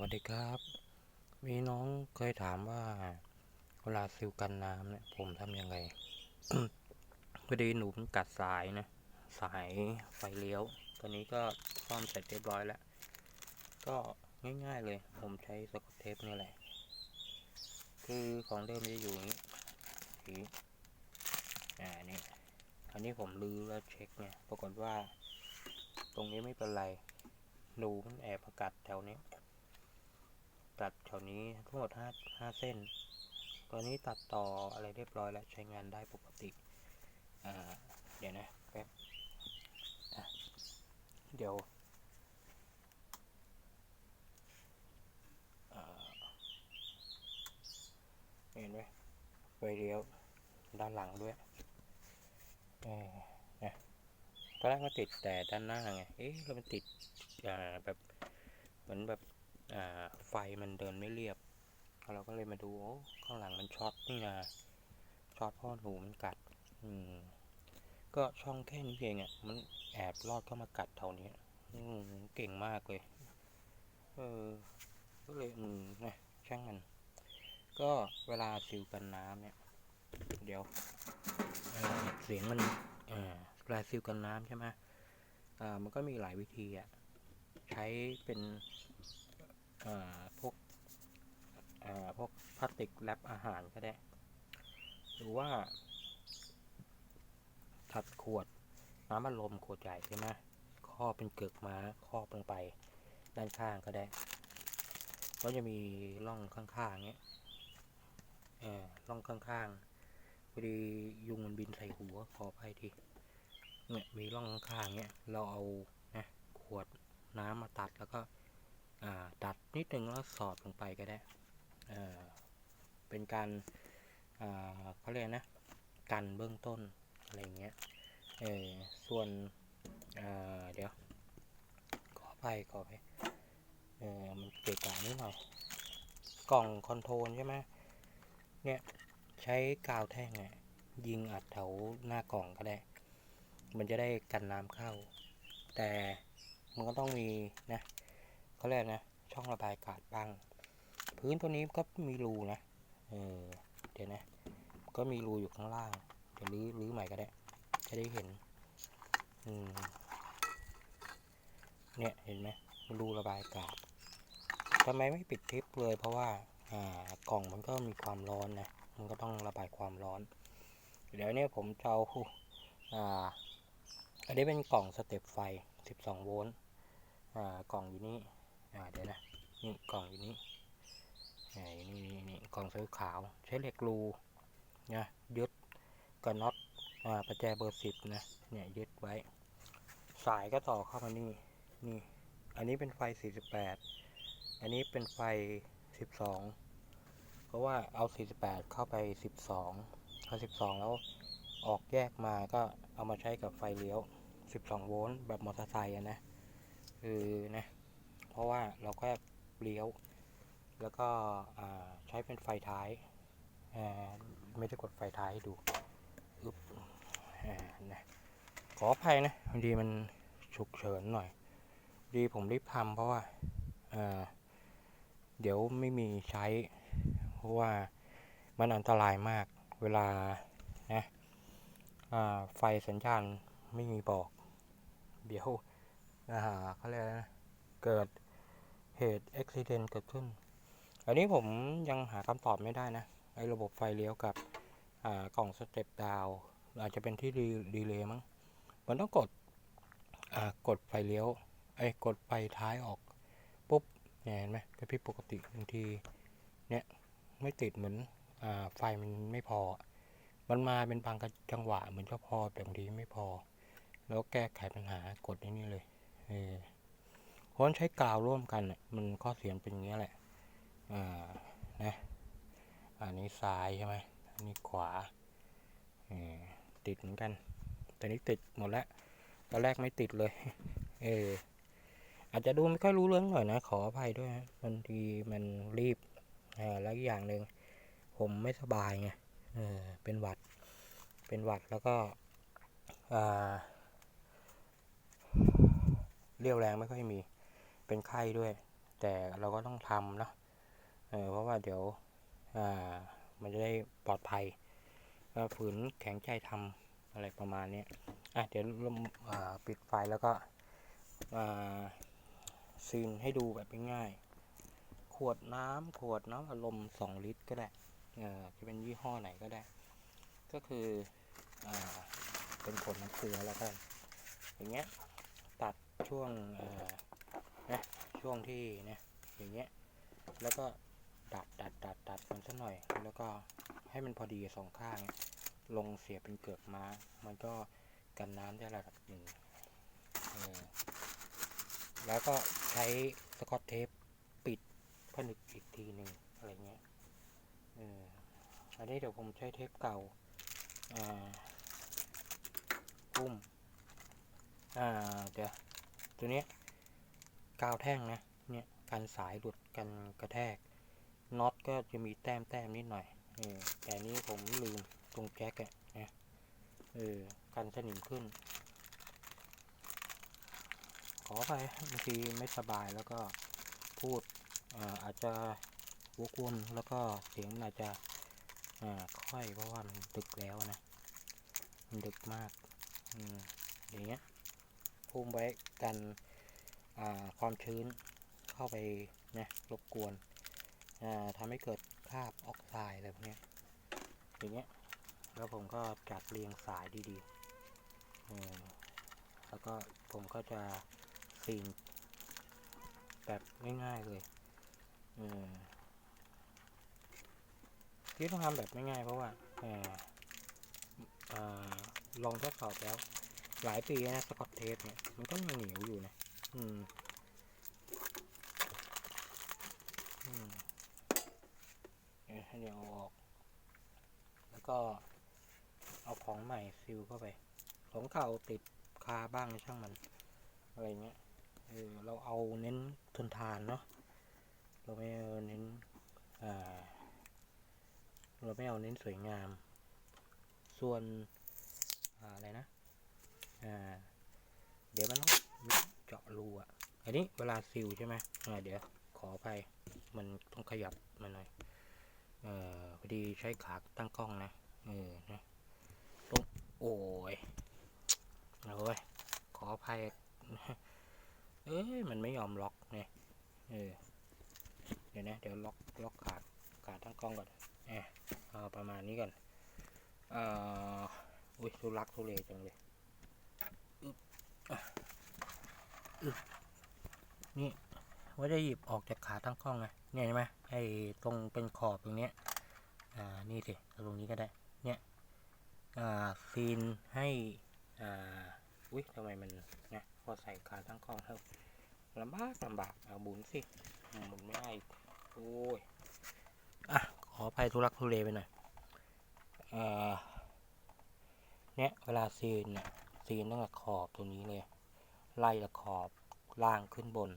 วัสดีครับ มีน้องเคยถามว่า เวลาซิลกันน้ำเนี่ย ผมทำยังไงพอดีหนูมันกัดสายนะ สายไฟเลี้ยว ตอนนี้ก็ซ่อมเสร็จเรียบร้อยแล้ว ก็ง่ายๆเลย ผมใช้สกอตเทปนี่แหละ คือของเดิมจะอยู่นี้สีอ่านี่อันนี้ผมลื้อแล้วเช็คเนี่ย ปรากฏว่า ตรงนี้ไม่เป็นไรหนูมันแอบมากัดแถวนี้ ตัดแถวนี้ทั้งหมดห้าห้าเส้น ตอนนี้ตัดต่ออะไรเรียบร้อยแล้วใช้งานได้ปกติ เดี๋ยวนะแป๊บเดี๋ยวเห็นไหมไฟเลี้ยวด้านหลังด้วยนะตอนแรกมันติดแต่ด้านหน้าไง เอ๊ะมันติดแบบเหมือนแบบ ไฟมันเดินไม่เรียบ เราก็เลยมาดูข้างหลังมันช็อตนี่นะช็อตพ่อหนูมันกัด อืม ก็ช่องแค่นี้เองอะ มันแอบลอดเข้ามากัดเท่านี้อืมเก่งมากเลย เออ ก็เลยอืมนะช่างมันก็เวลาซิลกันน้ำเนี่ย เดี๋ยวเเสียงมันเวลาซิลกันน้ำใช่ไหมอ่ามันก็มีหลายวิธีอะ ใช้เป็น พวกพวกพลาสติกแรปอาหารก็ได้ หรือว่าถัดขวดน้ำอัดลมขวดใหญ่ใช่ไหมครอบเป็นเกือกม้าครอบลงไป ด้านข้างก็ได้ ก็จะมีร่องข้างๆเงี้ยเออร่องข้างๆพอดียุงมันบินใส่หัวขออภัยทีเนี่ยมีร่องข้างๆเงี้ยเราเอานะขวดน้ำมาตัดแล้วก็ ตัดนิดนึงแล้วสอดลงไปก็ได้เป็นการเขาเรียกนะ กันเบื้องต้น อะไรเงี้ยเออส่วนอ่าเดี๋ยว ขอไปขอไปเออมันเกะกะนิดหน่อยกล่องคอนโทรลใช่ไหมเนี่ย ใช้กาวแท่งเนี่ยยิงอัดแถวหน้ากล่องก็ได้ มันจะได้กันน้ำเข้า แต่มันก็ต้องมีนะ เขาเรียกนะ ช่องระบายอากาศบ้าง พื้นตัวนี้ก็มีรูนะเออเดี๋ยวนะ ก็มีรูอยู่ข้างล่างเดี๋ยวรื้อรื้อใหม่ก็ได้ จะได้เห็นอืมเนี่ยเห็นไหมรูระบายอากาศทำไมไม่ปิดทิปเลย เพราะว่าอ่ากล่องมันก็มีความร้อนนะมันก็ต้องระบายความร้อน เดี๋ยวเนี้ผมจะเอาอ่าอันนี้เป็นกล่องสเต็ปไฟ 12 โวลต์ อ่า กล่องอยู่นี่ อ่าเดี๋ยวนะนี่กล่องอยู่นี่อ่าอยู่นี่นี่นี่กล่องสีขาว ใช้เหล็กรูนะยึดกับน็อตอ่าประแจเบอร์สิบนะเนี่ยยึดไว้ สายก็ต่อเข้ามานี่นี่ อันนี้เป็นไฟ 48 อันนี้เป็นไฟ 12 เพราะว่าเอา 48 เข้าไป 12เข้า12 แล้วออกแยกมาก็เอามาใช้กับไฟเลี้ยว 12 โวลต์แบบมอเตอร์ไซค์นะ คือนะ เพราะว่าเราก็เลี้ยว แล้วก็ใช้เป็นไฟท้ายไม่ได้กดไฟท้ายให้ดูอึบอ่านะขออภัยนะบางทีมันฉุกเฉินหน่อย ดีผมรีบทำเพราะว่าอ่าเดี๋ยวไม่มีใช้ เพราะว่ามันอันตรายมากเวลานะาไฟสัญญาณไม่มีบอก เดี๋ยวอ่าเขาเรียกนะ เกิด เหตุอุบิเหตุเกิดขึ้น อันนี้ผมยังหาคำตอบไม่ได้นะ ไอ้ระบบไฟเลี้ยวกับกล่องสเต็ปดาวอาจจะเป็นที่ดีดเลย์มั้ง มันต้องกดกดไฟเลี้ยว ไอ้กดไฟท้ายออกปุ๊บเนี่ยเห็นไหมกระพริบปกติบางทีเนี่ยไม่ติดเหมือนอไฟมันไม่พอ มันมาเป็นบางจังหวะเหมือนจะพอแต่บางทีไม่พอ แล้วแก้ไขปัญหากดไอ้นี่เลยเออ เพราะฉะนั้นใช้กาวร่วมกันเนี่ยมันข้อเสียมันเป็นอย่างเงี้ยแหละอ่านะอันนี้ซ้ายใช่ไหมอันนี้ขวาอติดเหมือนกัน แต่นี้ติดหมดแล้วตอนแรกไม่ติดเลย เอออาจจะดูไม่ค่อยรู้เรื่องหน่อยนะ ขออภัยด้วยบางทีมันรีบอ่าแล้วอีกอย่างหนึ่งผมไม่สบายไงเออเป็นหวัด เป็นหวัดแล้วก็อ่าเรียวแรงไม่ค่อยมี เป็นไข้ด้วย แต่เราก็ต้องทำเนาะเออเพราะว่าเดี๋ยวอ่ามันจะได้ปลอดภัยก็ฝืนแข็งใจทำอะไรประมาณนี้อะเดี๋ยวเราอ่าปิดไฟแล้วก็ซีนให้ดูแบบง่ายๆขวดน้ำขวดน้ำอารมณ์สองลิตรก็ได้จะเป็นยี่ห้อไหนก็ได้ ก็คืออเป็นขวดน้ำเกลือแล้วกันอย่างเงี้ยตัดช่วง นะช่วงที่เนี่ยอย่างเงี้ยแล้วก็ดัดดัดดัดดัดมันสักหน่อย แล้วก็ให้มันพอดีสองข้าง ลงเสียบเป็นเกือกม้า มันก็กันน้ำได้ระดับหนึ่งแล้วก็ใช้สกอตเทปปิดผนึกอีกทีหนึ่งอะไรเงี้ยอันนี้เดี๋ยวผมใช้เทปเก่าอ่าปุ้ม อ่า เดี๋ยว ตัวเนี้ย กาวแท่งนะ เนี่ยกันสายหลุดกันกระแทก น็อตก็จะมีแต้มแต้มนิดหน่อยเออแต่นี้ผมลืมตรงแจ็คอะนะเออกันสนิมขึ้น ขอไปบางทีไม่สบายแล้วก็พูดอาอาจจะวกวนแล้วก็เสียงมันอาจจะอ่าค่อยเพราะว่ามันดึกแล้วนะ มันดึกมาก อืมอย่างเงี้ยพุ่มไว้กัน ความชื้นเข้าไปนะรบกวนอ่าทำให้เกิดคราบออกไซด์อะไรพวกนี้อย่างเงี้ยแล้วผมก็จัดเรียงสายดีๆแล้วก็ผมก็จะซีนแบบง่ายๆเลยที่ต้องทำแบบง่ายๆเพราะว่าออลองทดสอบแล้ว หลายปีนะสกอตเทปเนี่ยมันก็ยังเหนียวอยู่นะ อืมอืมเดี๋ยวให้เดี๋ยวเอาอก แล้วก็เอาของใหม่ซิลเข้าไป ของเก่าติดคาบ้างช่างมัน อะไรเงี้ยเออเราเอาเน้นทนทานเนาะเราไม่เอาเน้นอ่าเราไม่เอาเน้นสวยงาม ส่วนออะไรนะอ่าเดี๋ยวมันต้อง อันนี้เวลาซิลใช่ไหมเดี๋ยวขอไปมันต้องขยับมาหน่อยเออพอดีใช้ขาตั้งกล้องนะเออนะตรงโอ้ยโอ้ยขออภัยเอ้ยมันไม่ยอมล็อกเนี่ยเออเดี๋ยวนะเดี๋ยวล็อกล็อกขาขาตั้งกล้องก่อนเออเอาประมาณนี้ก่อนเอ่ออุ้ยทุลักทุเลจังเลยอึ๊บอะอึ๊บ นี่ว่าจะหยิบออกจากขาตั้งกล้องไงเนี่ยเห็นไหมไอ้ตรงเป็นขอบตรงเนี้ยอ่านี่สิตรงนี้ก็ได้เนี่ยอ่าซีนให้อ่าอุ้ยทำไมมันนะพอใส่ขาตั้งกล้องเท่าลำบากลำบากเอาบุนสิหมุนไม่ได้โอ้ยอะขออภัยทุลักทุเลไปหน่อยอ่อเนี่ยเวลาซีนเนี่ยซีนตั้งแต่ขอบตรงนี้เลยไล่จากขอบล่างขึ้นบน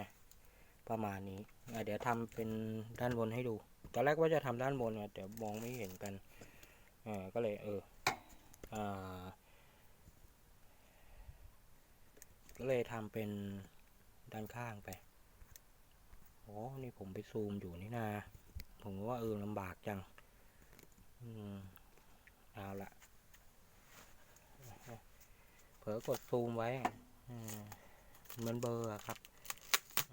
นะ ประมาณนี้ เดี๋ยวทำเป็นด้านบนให้ดู ตอนแรกว่าจะทำด้านบนเนี่ยแต่มองไม่เห็นกันอก็เลยเออก็เลยทำเป็นด้านข้างไปโอ้นี่ผมไปซูมอยู่นี่นา ผมว่าเออลำบากจัง อืมเอาละเผลอกดซูมไว้อืมเหมือนเบอร์ครับ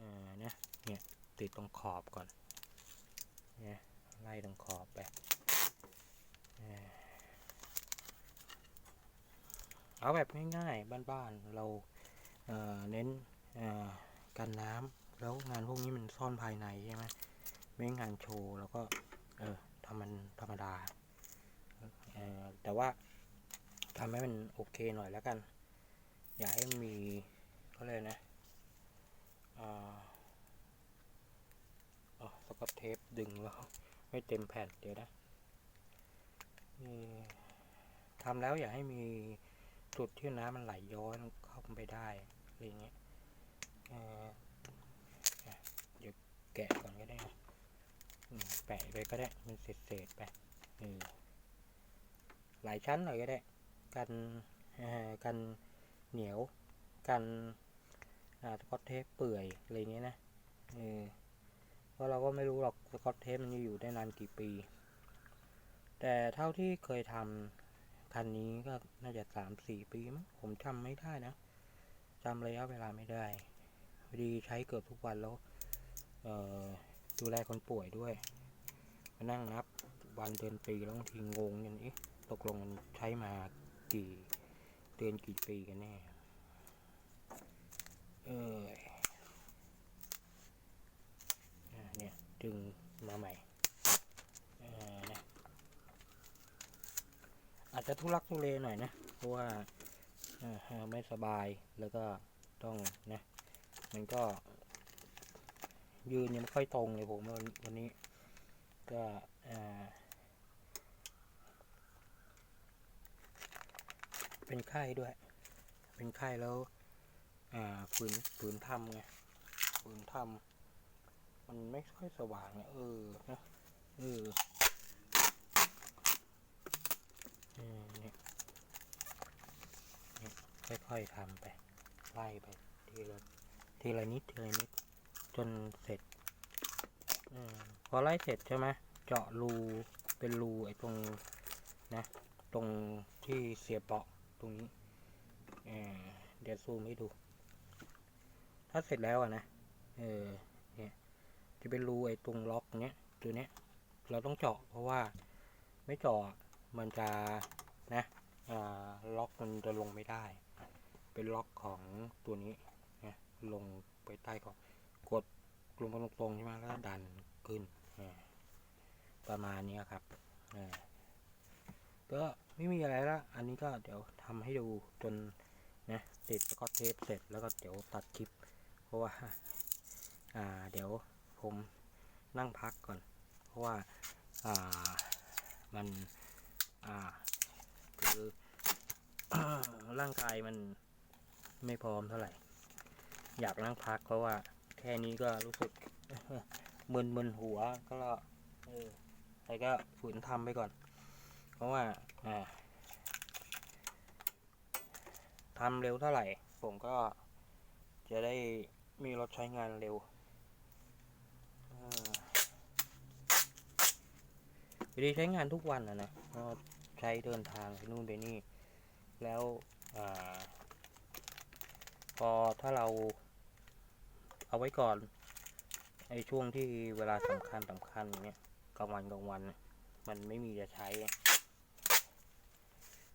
ออเนี่ยเนี่ยติดตรงขอบก่อนเนี่ยไล่ตรงขอบไปเอาแบบง่ายๆบ้านๆเราเเน้นกันน้ำแล้วงานพวกนี้มันซ่อนภายในใช่ไหมไม่งานโชว์แล้วก็เออทำมันธรรมดาแต่ว่าทำให้มันโอเคหน่อยแล้วกัน อย่าให้มีเขาเลยนะ อ่าอ๋อสกอตเทปดึงแล้วไม่เต็มแผ่นเดี๋ยวนะนี่ทำแล้วอย่าให้มีจุดที่น้ำมันไหลย้อนเข้าไปได้อะไรเงี้ยเดี๋ยวแกะก่อนก็ได้นะแปะไปก็ได้มันเศษๆไปหลายชั้นหน่อยก็ได้ กันกันเหนียวกัน สกอตเทปเปื่อยอะไรเงี้ยนะเออเพราะเราก็ไม่รู้หรอกสกอตเทปมันจะอยู่ได้นานกี่ปี แต่เท่าที่เคยทำคันนี้ก็น่าจะสามสี่ปีมั้งผมจำไม่ได้นะจำระยะเวลาไม่ได้พอดีใช้เกือบทุกวันแล้วเอ่อดูแลคนป่วยด้วยมานั่งนับวันเดือนปีแล้วบางทีงงอย่างนี้ตกลงใช้มากี่เดือนกี่ปีกันแน่ เอออะเนี่ยดึงมาใหม่เออนะอาจจะทุลักทุเลหน่อยนะ เพราะว่าไม่สบายแล้วก็ต้องนะ มันก็ ยืนยังไม่ค่อยตรงเลยผมวันวันนี้ ก็อ่าเป็นไข้ด้วย เป็นไข้แล้ว อ่าฝืนฝืนทำไงฝืนทำมันไม่ค่อยสว่างอะเออนะเออเออเนี่ยเนี่ยค่อยๆทำไป ไล่ไป ทีละทีละนิดทีละนิด จนเสร็จอมพอไล่เสร็จใช่ไหมเจาะรูเป็นรูไอ้ตรงนะ ตรงที่เสียบเบาะตรงนี้เออเดี๋ยวซูมให้ดู ถ้าเสร็จแล้วอะนะ เออ เนี่ย จะเป็นรูไอ้ตรงล็อกเนี้ยตัวเนี้ย เราต้องเจาะเพราะว่าไม่เจาะมันจะนะอ่าล็อกมันจะลงไม่ได้ เป็นล็อกของตัวนี้นะลงไปใต้ก่อนกดลงไปตรงๆใช่ไหมแล้วดันขึ้นประมาณนี้ครับอ่าก็ไม่มีอะไรละ อันนี้ก็เดี๋ยวทำให้ดูจนนะติดแล้วก็เทปเสร็จแล้วก็เดี๋ยวตัดคลิป ราะว่าอ่าเดี๋ยวผมนั่งพักก่อน เพราะว่าอ่ามันอ่าคือร่างกายมันไม่พร้อมเท่าไหร่ อยากนั่งพักเพราะว่าแค่นี้ก็รู้สึกมึนมึนๆหัวก็เออแต่ก็ฝืนทำไปก่อน เพราะว่าอ่าทำเร็วเท่าไหร่ ผมก็จะได้ มีรถใช้งานเร็วออวิธีใช้งานทุกวันนะนะก็ใช้เดินทางไปนู่นไปนี่ แล้วอพอถ้าเราเอาไว้ก่อนไอช่วงที่เวลาสำคัญสำคัญอย่างเงี้ยกลางวันกลางวัน มันไม่มีจะใช้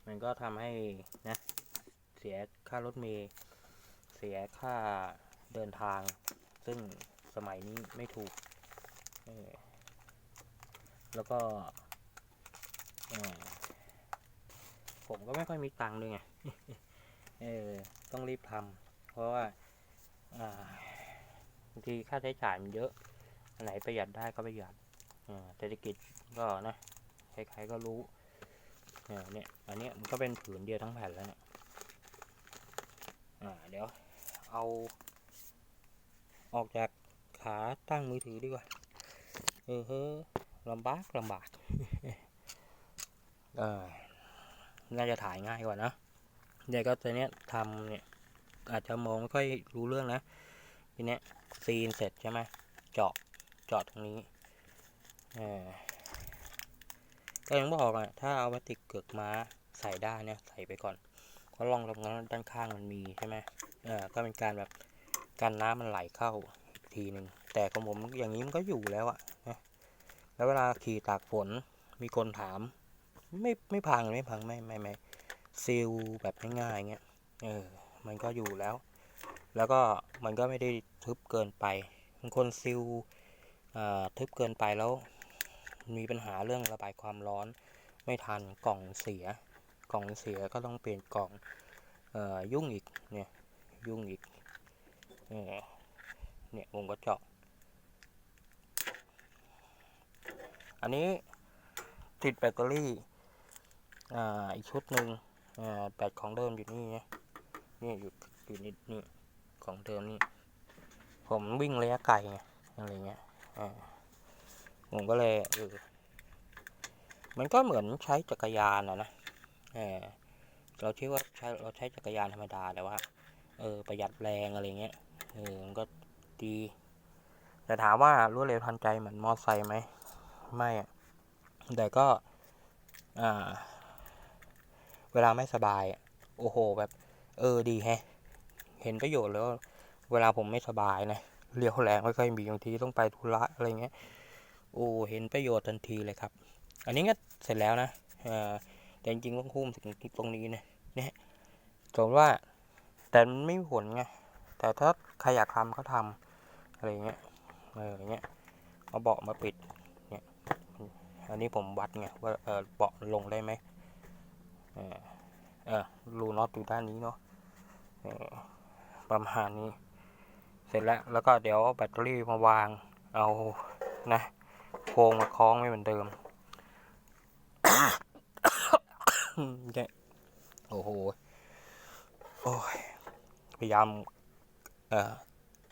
มันก็ทำให้นะ เสียค่ารถเมล์เสียค่า เดินทาง ซึ่งสมัยนี้ไม่ถูก แล้วก็ผมก็ไม่ค่อยมีตังค์ด้วยไง เออ ต้องรีบทำ เพราะว่าบางทีค่าใช้จ่ายมันเยอะ อันไหนประหยัดได้ก็ประหยัดอ่าเศรษฐกิจก็นะ ใครๆก็รู้ เนี่ย อันนี้มันก็เป็นผืนเดียวทั้งแผ่นแล้วเนี่ย อ่า เดี๋ยว เอา ออกจากขาตั้งมือถือดีกว่า เออเฮ้อลำบากลำบากเออน่าจะถ่ายง่ายกว่านะเดี๋ยวก็ตัวเนี้ทำเนี่ยอาจจะมองไม่ค่อยรู้เรื่องนะทีเนี้ยซีนเสร็จใช่ไหมเจาะเจาะตรงนี้เออก็ยังบอกอะถ้าเอาพลาสติกเกือกม้าใส่ได้เนี่ยใส่ไปก่อนเพราะลองตรงนั้นด้านข้างมันมีใช่ไหมเออก็เป็นการแบบ กันน้ำมันไหลเข้าอีกทีหนึ่งแต่ของผมอย่างนี้มันก็อยู่แล้วอะนะแล้วเวลาขี่ตากฝนมีคนถาม ไม่ไม่พังไม่พังไม่ไม่ไม่ซีลแบบง่ายๆเงี้ยเออมันก็อยู่แล้ว แล้วก็มันก็ไม่ได้ทึบเกินไปบางคนซิลอ่าทึบเกินไปแล้ว มีปัญหาเรื่องระบายความร้อน ไม่ทันกล่องเสีย กล่องเสียก็ต้องเปลี่ยนกล่องเอ่อยุ่งอีกเนี่ยยุ่งอีก เออเนี่ยผมก็เจาะอันนี้ติดแบตเตอรี่ อ่า อีกชุดหนึ่งอ่าแบตของเดิมอยู่นี่นะนี่อยู่อยู่นี่นี่ของเดิมนี่ ผมวิ่งระยะไกลไงอะไรเงี้ยอ่าผมก็เลยเออมันก็เหมือนใช้จักรยานอะนะเออเราคิดว่าใช้เราใช้จักรยานธรรมดาแต่ว่า เออ ประหยัดแรงอะไรเงี้ย เออมันก็ดี แต่ถามว่ารวดเร็วทันใจเหมือนมอไซค์ไหม ไม่อะแต่ก็อ่าเวลาไม่สบาย โอ้โห แบบ เออดีแฮะ เห็นประโยชน์แล้ว เวลาผมไม่สบายนะเรียวแรงไม่ค่อยมีบางทีต้องไปธุระอะไรเงี้ย โอ้เห็นประโยชน์ทันทีเลยครับ อันนี้ก็เสร็จแล้วนะแต่จริงๆต้องคุ้มถึงตรงนี้นะเนี่ยสมมติว่าแต่มันไม่มีผลไง แต่ถ้าใครอยากทำก็ทำอะไรเงี้ยเอออย่างเงี้ยเอาเบาะมาปิดเนี่ยอันนี้ผมวัดไงว่าเออเบาะลงได้ไหมเออเออรูน็อตอยู่ด้านนี้เนาะเออประมาณนี้ เสร็จแล้วแล้วก็เดี๋ยวแบตเตอรี่มาวางเอานะโครงมาคล้องไม่เหมือนเดิมเนี่ยโอ้โหโอ้ยพยายาม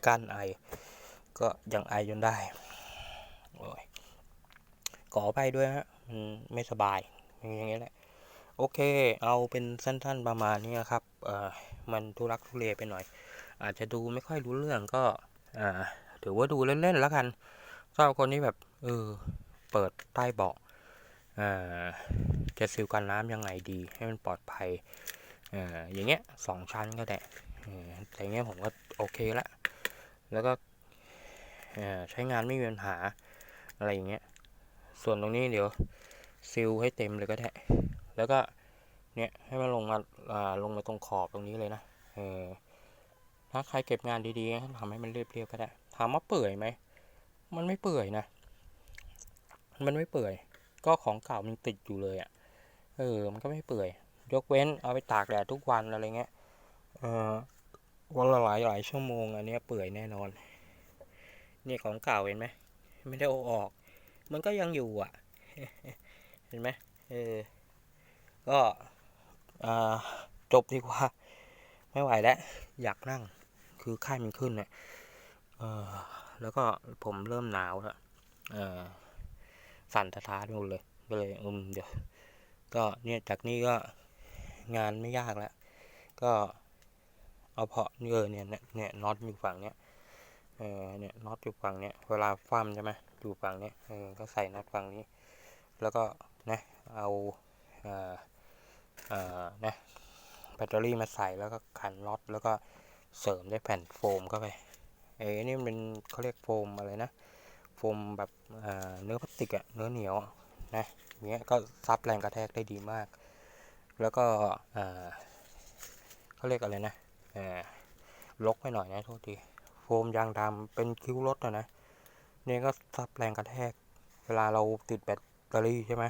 กั้นไอ ก็ยังไอจนได้โอ้ยขอไปด้วยฮะมันไม่สบาย อย่างเงี้ยแหละ โอเค เอาเป็นสั้นๆประมาณนี้นะครับ เอ่อ มันทุรักทุเลไปหน่อย อาจจะดูไม่ค่อยรู้เรื่องก็ อ่า ถือว่าดูเล่นๆแล้วกันสำหรับคนที่แบบ เออ เปิดใต้เบาะอ่าจะซิลกันน้ำยังไงดี ให้มันปลอดภัยอ่าอย่างเงี้ยสองชั้นก็ได้ แต่เงี้ยผมก็โอเคละแล้วก็ใช้งานไม่มีปัญหาอะไรอย่างเงี้ย ส่วนตรงนี้เดี๋ยวซิลให้เต็มเลยก็ได้ แล้วก็เนี่ยให้มันลงมาลงมาตรงขอบตรงนี้เลยนะเออถ้าใครเก็บงานดีๆทำให้มันเรียบๆก็ได้ถามว่าเปื่อยไหมมันไม่เปื่อยนะ มันไม่เปื่อย ก็ของเก่ามันติดอยู่เลยอะ่ะ เออ มันก็ไม่เปื่อย ยกเว้นเอาไปตากแดดทุกวันอะไรเงี้ย เออ วันละหลายหลายชั่วโมงอันนี้เปื่อยแน่นอน นี่ของเก่าเห็นไหมไม่ได้เอาออก มันก็ยังอยู่อะ เห็นไหมเออ ก็จบดีกว่า ไม่ไหวแล้ว อยากนั่ง คือไข้มันขึ้นเนี่ยเออแล้วก็ผมเริ่มหนาวแล้วเออสั่นทะท้านหมดเลย ก็เลยอืมเดี๋ยว ก็เนี่ยจากนี้ก็งานไม่ยากแล้ว ก็ เอาเพาะเออเนี่ยเนี่ยน็อตอยู่ฝั่งเนี้ยเออเนี่ยน็อตอยู่ฝั่งเนี้ยเวลาฟั่มใช่ไหมอยู่ฝั่งเนี้ยเออก็ใส่น็อตฝั่งนี้ แล้วก็นะเอาเอ่อเอ่อนะแบตเตอรี่มาใส่แล้วก็ขันน็อตแล้วก็เสริมด้วยแผ่นโฟมเข้าไปเอ้นี่มันเป็นเขาเรียกโฟมอะไรนะโฟมแบบเนื้อพลาสติกอะเนื้อเหนียวนะเนี้ยก็ซับแรงกระแทกได้ดีมาก แล้วก็เขาเรียกอะไรนะ ลกไปหน่อยนะโทษทีโฟมยางดำเป็นคิ้วรถนะนะนี่ยก็ซับแรงกระแทก เวลาเราติดแบตเตอรี่ใช่ไหม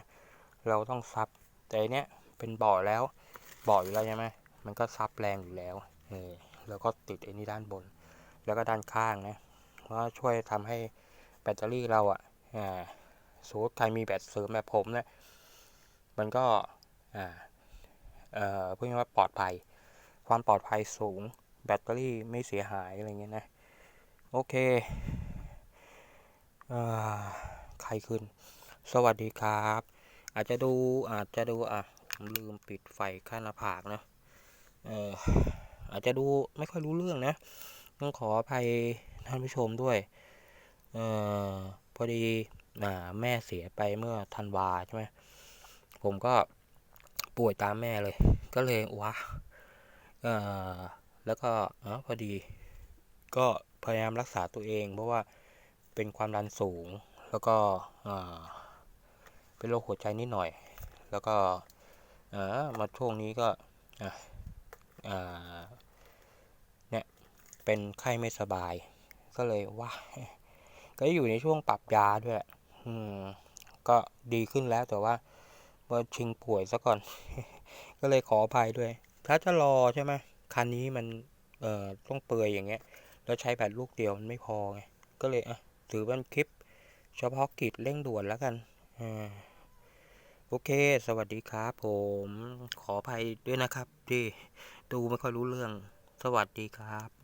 เราต้องซับแต่เนี้ยเป็นบ่อแล้วบ่ออยู่แล้วใช่ไหมมันก็ซับแรงอยู่แล้วเออแล้วก็ติดไอ้นี่ด้านบน แล้วก็ด้านข้างนะเพราะช่วยทำให้แบตเตอรี่เราอะอ่าสมมติใครมีแบตเสริมแบบผมเนะี่ยมันก็อ่าเอ่อพูดง่ายว่าปลอดภัย ความปลอดภัยสูง แบตเตอรี่ไม่เสียหาย อะไรเงี้ยนะ โอเคอใครขึ้น สวัสดีครับ อาจจะดูอาจจะดูอะผมลืมปิดไฟข้างหน้าผากนะเอออาจจะดูไม่ค่อยรู้เรื่องนะต้องขออภัยท่านผู้ชมด้วยเออพอดีแม่เสียไปเมื่อธันวาใช่ไหมผมก็ป่วยตามแม่เลย ก็เลยวะเออ แล้วก็อพอดี ก็พยายามรักษาตัวเอง เพราะว่าเป็นความดันสูง แล้วก็เป็นโรคหัวใจนิดหน่อย แล้วก็มาช่วงนี้ก็เนี่ยเป็นไข้ไม่สบาย ก็เลยว่า ก็อยู่ในช่วงปรับยาด้วยอืมก็ดีขึ้นแล้วแต่ว่าว่าชิงป่วยซะก่อน ก็เลยขออภัยด้วย ถ้าจะรอใช่ไหมคันนี้มันเอ่อต้องเปื่อยอย่างเงี้ย แล้วใช้แบตลูกเดียวมันไม่พอไงก็เลยอะถือเป็นคลิป เฉพาะกิจเร่งด่วนแล้วกันอ่าโอเค สวัสดีครับ ผมขออภัยด้วยนะครับ ที่ดูไม่ค่อยรู้เรื่อง สวัสดีครับ